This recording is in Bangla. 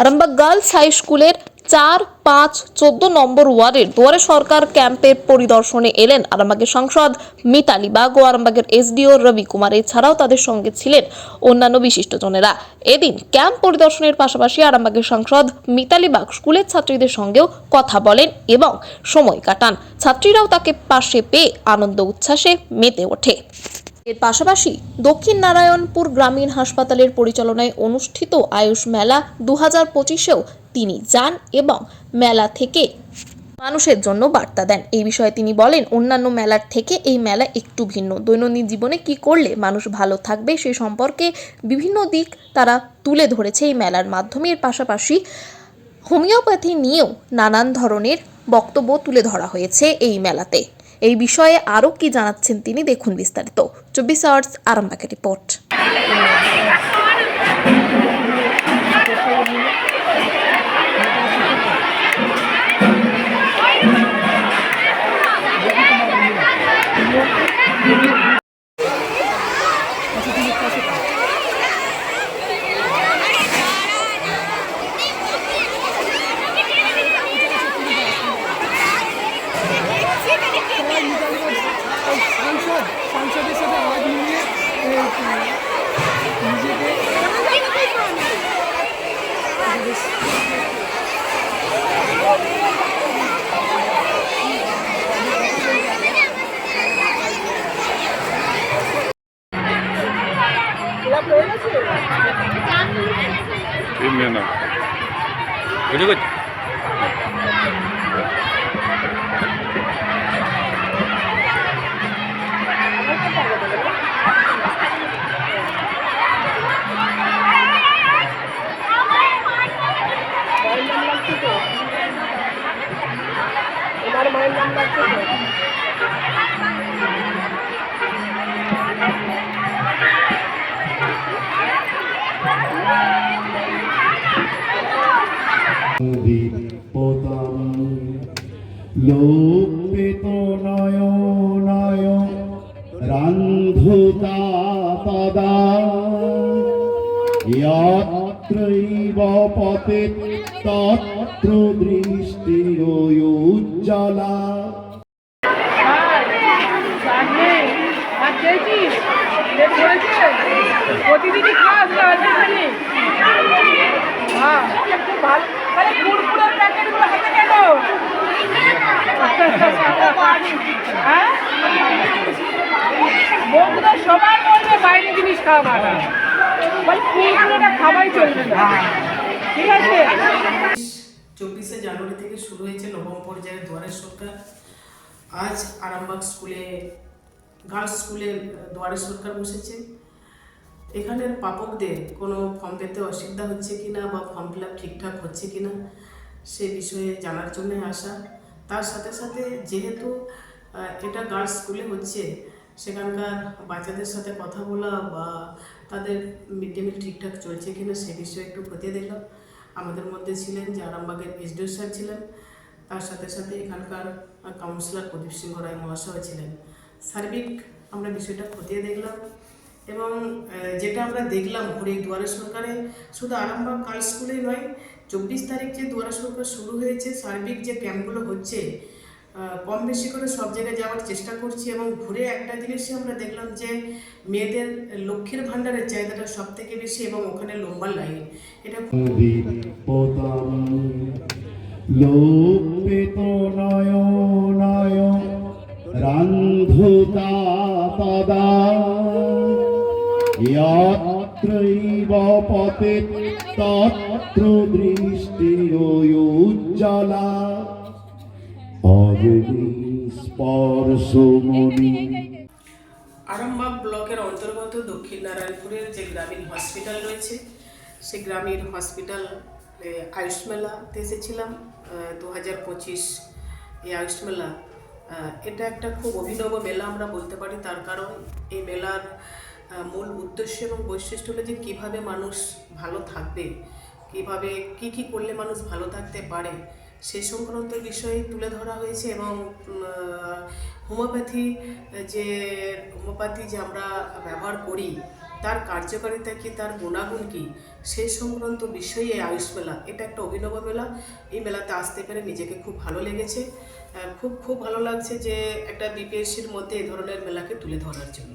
আরামবাগ গার্লস হাই স্কুলের চার, পাঁচ, চোদ্দ নম্বর ওয়ার্ডের দুয়ারে সরকার ক্যাম্পের পরিদর্শনে এলেন আরামবাগের সাংসদ মিতালি বাগ ও আরামবাগের এসডিও রবি কুমার। এছাড়াও তাদের সঙ্গে ছিলেন অন্যান্য বিশিষ্টজনেরা। এদিন ক্যাম্প পরিদর্শনের পাশাপাশি আরামবাগের সাংসদ মিতালি বাগ স্কুলের ছাত্রীদের সঙ্গেও কথা বলেন এবং সময় কাটান। ছাত্রীরাও তাকে পাশে পেয়ে আনন্দ, উচ্ছ্বাসে মেতে ওঠে। এর পাশাপাশি দক্ষিণ নারায়ণপুর গ্রামীণ হাসপাতালের পরিচালনায় অনুষ্ঠিত আয়ুষ মেলা দু হাজার পঁচিশেও তিনি যান এবং মেলা থেকে মানুষের জন্য বার্তা দেন। এই বিষয়ে তিনি বলেন, অন্যান্য মেলার থেকে এই মেলা একটু ভিন্ন। দৈনন্দিন জীবনে কি করলে মানুষ ভালো থাকবে সে সম্পর্কে বিভিন্ন দিক তারা তুলে ধরেছে এই মেলার মাধ্যমে। এর পাশাপাশি হোমিওপ্যাথি নিয়েও নানান ধরনের বক্তব্য তুলে ধরা হয়েছে এই মেলাতে। এই বিষয়ে আরও কি জানাচ্ছেন তিনি দেখুন বিস্তারিত। চব্বিশ আওয়ার্স আরামবাগের রিপোর্ট। সাংসদ সাংসদের সাথে আওয়াজ মিলিয়ে নিজেকে ভিডিও করছি লোপিত নয়নায় রান্ধুতা তদা যত্রৈব পতে তত্র পেট ভরেছে প্রতিদিনই খাস বন্ধুরা সবাই বলবে বাইরে জিনিস চলবে না। ঠিক আছে? চব্বিশে জানুয়ারি থেকে শুরু হয়েছে নবম পর্যায়ের দুয়ারের সরকার। আজ আরামবাগ স্কুলে, গার্লস স্কুলে দুয়ারের সরকার বসেছে। এখানের পাপকদের কোনো ফর্ম পেতে অসুবিধা হচ্ছে কি না বা ফর্ম ফিল আপ ঠিকঠাক হচ্ছে কি না সে বিষয়ে জানার জন্য আসা। তার সাথে সাথে যেহেতু এটা গার্লস স্কুলে হচ্ছে, সেখানকার বাচ্চাদের সাথে কথা বলা বা তাদের মিড ডে মিল ঠিকঠাক চলছে কি না সে বিষয়ে একটু খতিয়ে দেখলাম। আমাদের মধ্যে ছিলেন যে আরামবাগের এসডিও স্যার ছিলেন। তার সাথে সাথে এখানকার কাউন্সিলর প্রদীপ সিংহ রায় মহাশয় ছিলেন। সার্বিক আমরা বিষয়টা খতিয়ে দেখলাম। এবং যেটা আমরা দেখলাম ঘুরে দুয়ারে সরকারে, শুধু আরামবাগ গার্লস স্কুলেই নয়, চব্বিশ তারিখ যে দুয়ারে সরকার শুরু হয়েছে, সার্বিক যে ক্যাম্পগুলো হচ্ছে কম বেশি করে সব জায়গায় যাওয়ার চেষ্টা করছি এবং ঘুরে একটা জিনিসই আমরা দেখলাম যে মেয়েদের লক্ষ্মীর ভাণ্ডারের চাহিদাটা সব থেকে বেশি এবং ওখানে লম্বা লাইন। এটা পতে তত্র দৃষ্টিরোজ্জ্বলা অগ্নি স্পর্শমণি আরামবাগ ব্লকের অন্তর্গত দক্ষিণ নারায়ণপুরের যে গ্রামীণ হসপিটাল রয়েছে, সেই গ্রামীণ হসপিটাল আয়ুষ মেলাতে এসেছিলাম। দু হাজার পঁচিশ এই আয়ুষ মেলা এটা একটা খুব অভিনব মেলা আমরা বলতে পারি। তার কারণ এই মেলার মূল উদ্দেশ্য এবং বৈশিষ্ট্য হলো যে কীভাবে মানুষ ভালো থাকবে, কীভাবে, কি কি করলে মানুষ ভালো থাকতে পারে সেই সংক্রান্ত বিষয়ে তুলে ধরা হয়েছে এবং হোমিওপ্যাথি, যে হোমিওপ্যাথি যে আমরা ব্যবহার করি, তার কার্যকারিতা কি, তার গুণাগুণ কী সেই সংক্রান্ত বিষয়ে আয়ুষ মেলা, এটা একটা অভিনব মেলা। এই মেলাতে আসতে পেরে নিজেকে খুব ভালো লেগেছে। খুব খুব ভালো লাগছে যে একটা বিপিএসসির মধ্যে এই ধরনের মেলাকে তুলে ধরার জন্য।